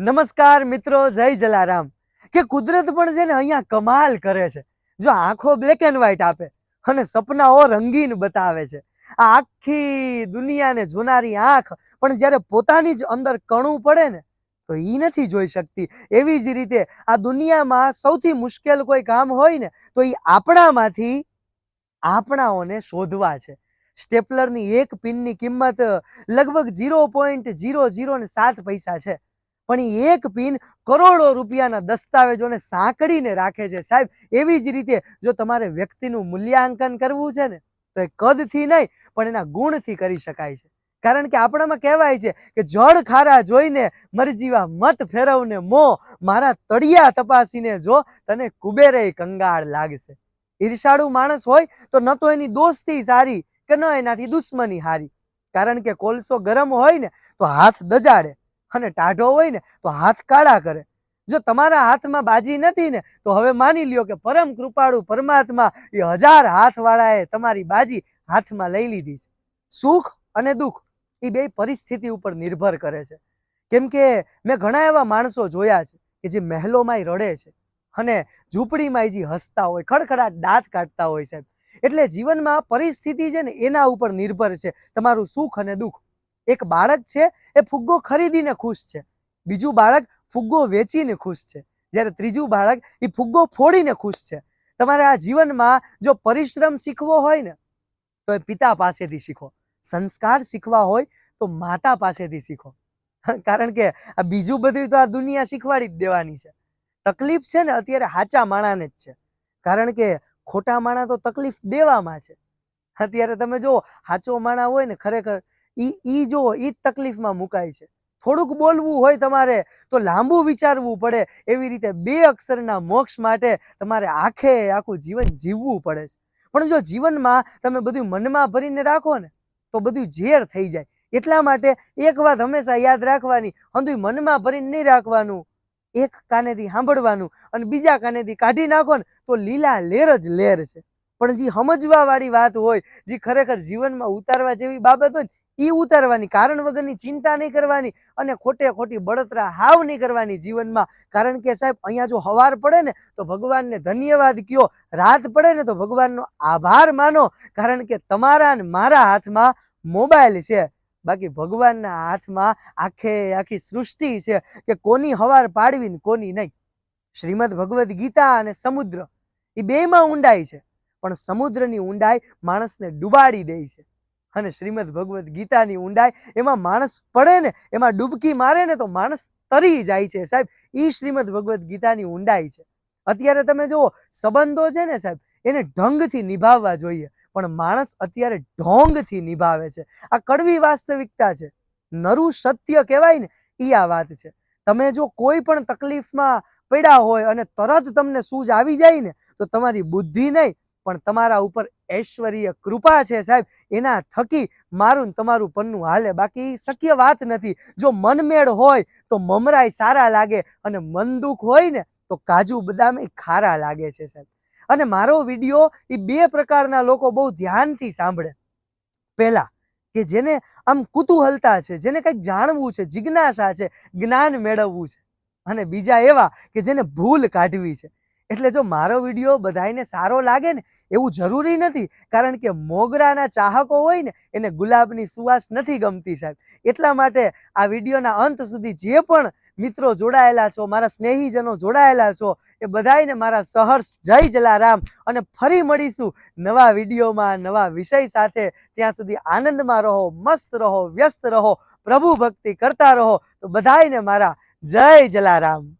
નમસ્કાર મિત્રો, જય જલારામ. કે કુદરત પણ છે ને અહીંયા કમાલ કરે છે. જો આંખો બ્લેક એન્ડ વ્હાઈટ આપે અને સપનાઓ રંગીન બતાવે છે. આ આખી દુનિયાને જોનારી આંખ પણ જ્યારે પોતાની જ અંદર કણું પડે ને, તો એ નથી જોઈ શકતી. એવી જ રીતે આ દુનિયામાં સૌથી મુશ્કેલ કોઈ કામ હોય ને, તો એ આપણામાંથી આપણાઓને શોધવા છે. સ્ટેપલરની એક પિનની કિંમત લગભગ ઝીરો પોઈન્ટ ઝીરો ઝીરો ને સાત પૈસા છે. પણ એક પિન કરોડો રૂપિયાના દસ્તાવેજોને સાંકળીને રાખે છે. સાહેબ, એવી જ રીતે જો તમારે વ્યક્તિનું મૂલ્યાંકન કરવું છે ને, તો એ કદથી નહીં, પણ એના ગુણથી કરી શકાય છે. કારણ કે આપણામાં કહેવાય છે કે જળ ખારા જોઈને મરજીવા મત ફેરવને મો, મારા તળિયા તપાસીને જો તને કુબેરે કંગાળ લાગશે. ઈર્ષાળુ માણસ હોય તો ન તો એની દોસ્તી સારી કે ન એનાથી દુશ્મની હારી. કારણ કે કોલસો ગરમ હોય ને, તો હાથ દજાડે. અને ટાઢો હોય ને, તો હાથ કાળા કરે. જો તમારા હાથમાં બાજી નથી ને, તો હવે માની લ્યો કે પરમ કૃપાળુ પરમાત્મા એ હજાર હાથવાળાએ તમારી બાજી હાથમાં લઈ લીધી છે. સુખ અને દુઃખ એ બે પરિસ્થિતિ ઉપર નિર્ભર કરે છે. કેમ કે મેં ઘણા એવા માણસો જોયા છે કે જે મહેલોમાંય રડે છે અને ઝૂંપડીમાં જે હસતા હોય, ખડખડાટ દાંત કાઢતા હોય સાહેબ. એટલે જીવનમાં પરિસ્થિતિ છે ને એના ઉપર નિર્ભર છે. તમારું સુખ અને દુઃખ એક બાળક છે, એ ફુગ્ગો ખરીદીને ખુશ છે. બીજું બાળક ફુગ્ગો વેચીને ખુશ છે. જ્યારે ત્રીજું બાળક એ ફુગ્ગો ફોડીને ખુશ છે. તમારે આ જીવનમાં જો પરિશ્રમ શીખવો હોય ને, તો એ પિતા પાસેથી શીખો. સંસ્કાર શીખવા હોય, તો માતા પાસેથી શીખો. કારણ કે આ બીજું બધું તો આ દુનિયા શીખવાડી જ દેવાની છે. તકલીફ છે ને, અત્યારે હાચા માણાને જ છે. કારણ કે ખોટા માણા તો તકલીફ દેવામાં છે. અત્યારે તમે જો હાચો માણા હોય ને, ખરેખર ઈ ઈ જો ઈ તકલીફમાં મુકાય છે. થોડુંક બોલવું હોય તમારે, તો લાંબુ વિચારવું પડે. એવી રીતે બે અક્ષરના મોક્ષ માટે તમારે આખે આખું જીવન જીવવું પડે છે. પણ જો જીવનમાં તમે બધું મનમાં ભરીને રાખો ને, તો બધું ઝેર થઈ જાય. એટલા માટે એક વાત હંમેશા યાદ રાખવાની, હંધુય મનમાં ભરીને નહીં રાખવાનું. એક કાનેથી સાંભળવાનું અને બીજા કાનેથી કાઢી નાખો ને, તો લીલા લેર જ લેર છે. પણ જે સમજવાવાળી વાત હોય, જે ખરેખર જીવનમાં ઉતારવા જેવી બાબત હોય એ ઉતારવાની, કારણ વગરની ચિંતા નહીં કરવાની અને ખોટે ખોટી બળતરા હાવ નહીં કરવાની જીવનમાં. કારણ કે સાહેબ, અહીંયા જો હવાર પડે ને, તો ભગવાનને ધન્યવાદ કયો. રાત પડે ને, તો ભગવાનનો આભાર માનો. કારણ કે તમારા ને મારા હાથમાં મોબાઈલ છે. બાકી ભગવાનના હાથમાં આખે આખી સૃષ્ટિ છે કે કોની હવાર પાડવી ને કોની નહીં. શ્રીમદ ભગવદ્ ગીતા અને સમુદ્ર એ બેમાં ઊંડાઈ છે. પણ સમુદ્રની ઊંડાઈ માણસને ડુબાડી દે છે. અને શ્રીમદ ભગવદ્ ગીતાની ઊંડાઈ એમાં માણસ પડે ને, એમાં ડૂબકી મારે ને તો માણસ તરી જાય છે સાહેબ. ઈ શ્રીમદ ભગવદ્ ગીતાની ઊંડાઈ છે. અત્યારે તમે જુઓ, સંબંધો છે ને સાહેબ, એને ઢંગથી નિભાવવા જોઈએ. પણ માણસ અત્યારે ઢોંગથી નિભાવે છે. આ કડવી વાસ્તવિકતા છે. નરું સત્ય કહેવાય ને એ આ વાત છે. તમે જો કોઈ પણ તકલીફમાં પડ્યા હોય અને તરત તમને સૂઝ આવી જાય ને, તો તમારી બુદ્ધિ નહીં પણ તમારા ઉપર ઐશ્વર્ય કૃપા છે સાહેબ. એના થકી મારું તમારું પન્નું હાલે. બાકી શક્ય વાત નથી. જો મનમેળ હોય તો મમરાય સારા લાગે અને મન દુઃખ હોય ને તો કાજુ બદામ ખારા લાગે છે સાહેબ. અને મારો વીડિયો એ બે પ્રકારના લોકો બહુ ધ્યાનથી સાંભળે. પહેલા કે જેને આમ કુતૂહલતા છે, જેને કંઈક જાણવું છે, જિજ્ઞાસા છે, જ્ઞાન મેળવવું છે. અને બીજા એવા કે જેને ભૂલ કાઢવી છે. એટલે જો મારો વીડિયો બધાયને સારો લાગે ને, એવું જરૂરી નથી. કારણ કે મોગરાના ચાહકો હોય ને, એને ગુલાબની સુવાસ નથી ગમતી સાહેબ. એટલા માટે આ વિડીયોના અંત સુધી જે પણ મિત્રો જોડાયેલા છો, મારા સ્નેહીજનો જોડાયેલા છો, એ બધાયને મારા સહર્ષ જય જલારામ અને ફરી મળીશું નવા વિડીયોમાં, નવા વિષય સાથે. ત્યાં સુધી આનંદમાં રહો, મસ્ત રહો, વ્યસ્ત રહો, પ્રભુ ભક્તિ કરતા રહો. તો બધાયને મારા જય જલારામ.